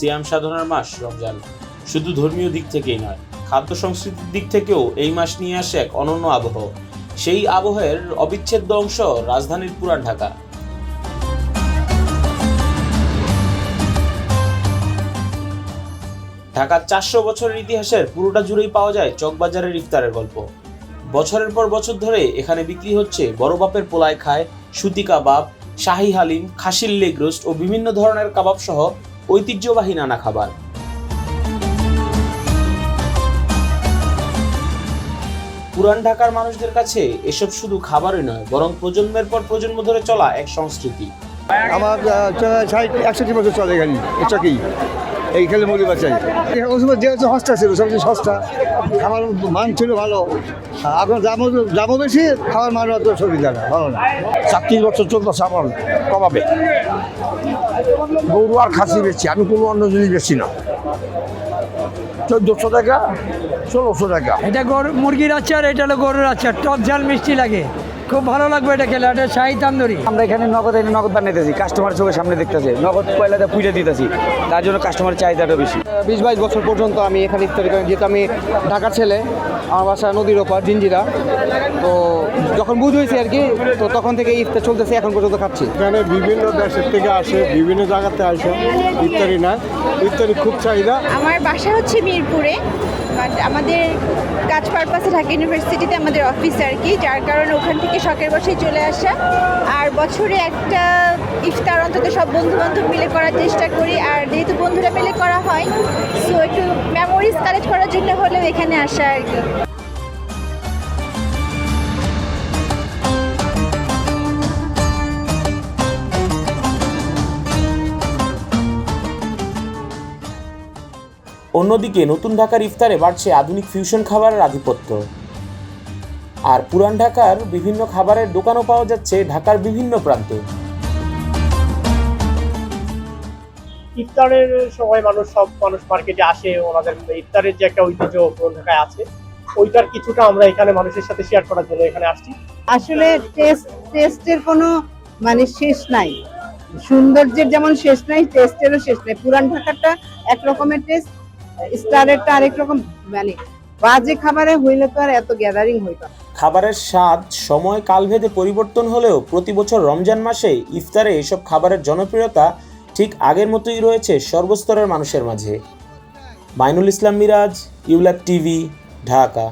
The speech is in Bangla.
সিয়াম সাধনার মাস, রমজান। শুধু ধর্মীয় দিক থেকেই নয় খাদ্য সংস্কৃতির দিক থেকেও এই মাস নিয়ে আসে এক অনন্য আবহ। সেই আবহের অবিচ্ছেদ্য অংশ রাজধানীর পুরান ঢাকা। ঢাকার চারশো বছরের ইতিহাসের পুরোটা জুড়েই পাওয়া যায় চকবাজারের ইফতারের গল্প। বছরের পর বছর ধরে এখানে বিক্রি হচ্ছে বড় বাপের পোলায় খায় সুতি কাবাব শাহি হালিম, খাসির লেগ রোস্ট ও বিভিন্ন ধরনের কাবাব সহ ঐতিহ্যবাহী নানা খাবার। পুরান ঢাকার মানুষদের কাছে এসব শুধু খাবারই নয়, বরং প্রজন্মের পর প্রজন্ম ধরে চলা এক সংস্কৃতি। আমার ষাট একষট্টি বছর চলে গেলি এটা কি এই খেলে মুড়ি বাচ্চাই ওই সময় যেহেতু সস্তা ছিল সবচেয়ে সস্তা। খাবার মান ছিল ভালো। এখন দামও দামও বেশি খাবার মান অত সুবিধা না ভালো না। চারত্রিশ বছর চলতেছে আমার কমাবে গরু আর খাসি বেশি আমি কোনো অন্য জিনিস বেশি না। চোদ্দশো টাকা ষোলোশো টাকা। এটা গরু মুরগির আচার এটা হলো গরুর আচার টক ঝাল মিষ্টি লাগে। খুব ভালো লাগবে এটা খেলে এটা শাহি তান্দুরি। আমরা এখানে নগদ এনে নগদ বানাইতেছি কাস্টমার চোখের সামনে দেখতেছে। নগদ পয়লাতে পুজো দিতেছি তার জন্য কাস্টমার চাহিদাটা বেশি। বিশ বাইশ বছর পর্যন্ত আমি এখানে ইফতারি করি যেহেতু আমি ঢাকার ছেলে আমার বাসা নদীর ওপর জিঞ্জিরা তো যখন বুঝ হয়েছে আর কি তো তখন থেকে ইফতার চলতেছে এখন পর্যন্ত খাচ্ছি। এখানে বিভিন্ন দেশের থেকে আসে বিভিন্ন জায়গাতে আসে ইত্যাদি না ইত্যাদি খুব চাহিদা। আমার বাসা হচ্ছে মিরপুরে। আমাদের কাজ পারপাসে ঢাকা ইউনিভার্সিটিতে আমাদের অফিস আর কি, যার কারণে ওখান থেকে শখের বসেই চলে আসা। আর বছরে একটা ইফতার অন্তত সব বন্ধু বান্ধব মিলে করার চেষ্টা করি। আর যেহেতু বন্ধুরা মিলে করা হয় সো একটু মেমোরিজ কালেক্ট করার জন্য হলেও এখানে আসা আর কি। অন্যদিকে নতুন ঢাকার ইফতারে বাড়ছে আধুনিক ফিউশন খাবারের আধিপত্য। আর পুরান ঢাকার বিভিন্ন খাবারের দোকানও পাওয়া যাচ্ছে ঢাকার বিভিন্ন প্রান্তে। ইফতারের সময় মানুষ সব মানুষ মার্কেটে আসে ওনাদের ইফতারের যে একটা ঐতিহ্য পুরনো ঢাকায় আছে ওইটার কিছুটা আমরা এখানে মানুষের সাথে শেয়ার করার জন্য এখানে আসছি। আসলে টেস্ট টেস্টের কোনো মানে শেষ নাই। সৌন্দর্যের যেমন শেষ নাই টেস্টেরও শেষ নাই। পুরান ঢাকাটা এক রকমের টেস্ট স্টারেরটা আরেক রকম মানে বাজে খাবারে হইলে তো আর এত গ্যাদারিং হইতো খাবারের স্বাদ, সময়, কালভেদে পরিবর্তন হলেও প্রতি বছর রমজান মাসে ইফতারে এসব খাবারের জনপ্রিয়তা ঠিক আগের মতোই রয়েছে সর্বস্তরের মানুষের মাঝে। মাইনুল ইসলাম মিরাজ, ইউলাক টিভি, ঢাকা।